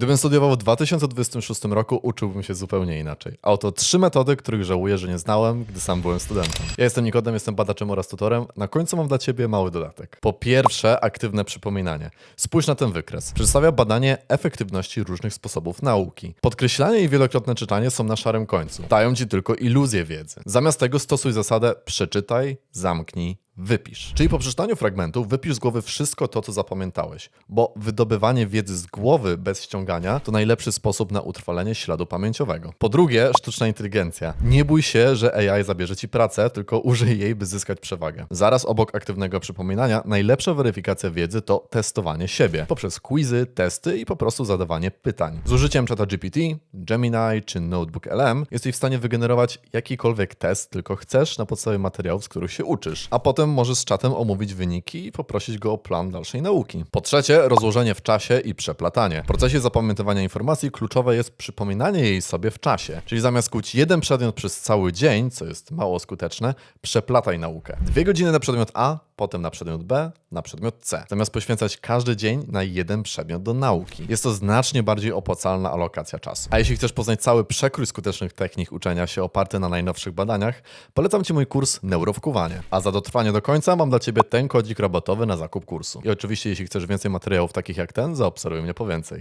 Gdybym studiował w 2026 roku, uczyłbym się zupełnie inaczej. A oto trzy metody, których żałuję, że nie znałem, gdy sam byłem studentem. Ja jestem Nikodem, jestem badaczem oraz tutorem. Na końcu mam dla Ciebie mały dodatek. Po pierwsze, aktywne przypominanie. Spójrz na ten wykres. Przedstawia badanie efektywności różnych sposobów nauki. Podkreślanie i wielokrotne czytanie są na szarym końcu. Dają Ci tylko iluzję wiedzy. Zamiast tego stosuj zasadę przeczytaj, zamknij, Wypisz. Czyli po przeczytaniu fragmentu wypisz z głowy wszystko to, co zapamiętałeś, bo wydobywanie wiedzy z głowy bez ściągania to najlepszy sposób na utrwalenie śladu pamięciowego. Po drugie, sztuczna inteligencja. Nie bój się, że AI zabierze ci pracę, tylko użyj jej, by zyskać przewagę. Zaraz obok aktywnego przypominania, najlepsza weryfikacja wiedzy to testowanie siebie poprzez quizy, testy i po prostu zadawanie pytań. Z użyciem czata GPT, Gemini czy Notebook LM jesteś w stanie wygenerować jakikolwiek test tylko chcesz na podstawie materiałów, z których się uczysz, a potem możesz z czatem omówić wyniki i poprosić go o plan dalszej nauki. Po trzecie, rozłożenie w czasie i przeplatanie. W procesie zapamiętywania informacji kluczowe jest przypominanie jej sobie w czasie. Czyli zamiast kuć jeden przedmiot przez cały dzień, co jest mało skuteczne, przeplataj naukę. Dwie godziny na przedmiot A, potem na przedmiot B, na przedmiot C. Zamiast poświęcać każdy dzień na jeden przedmiot do nauki. Jest to znacznie bardziej opłacalna alokacja czasu. A jeśli chcesz poznać cały przekrój skutecznych technik uczenia się oparty na najnowszych badaniach, polecam Ci mój kurs Neurowkuwanie. A za dotrwanie do końca mam dla Ciebie ten kodzik rabatowy na zakup kursu. I oczywiście, jeśli chcesz więcej materiałów takich jak ten, zaobserwuj mnie po więcej.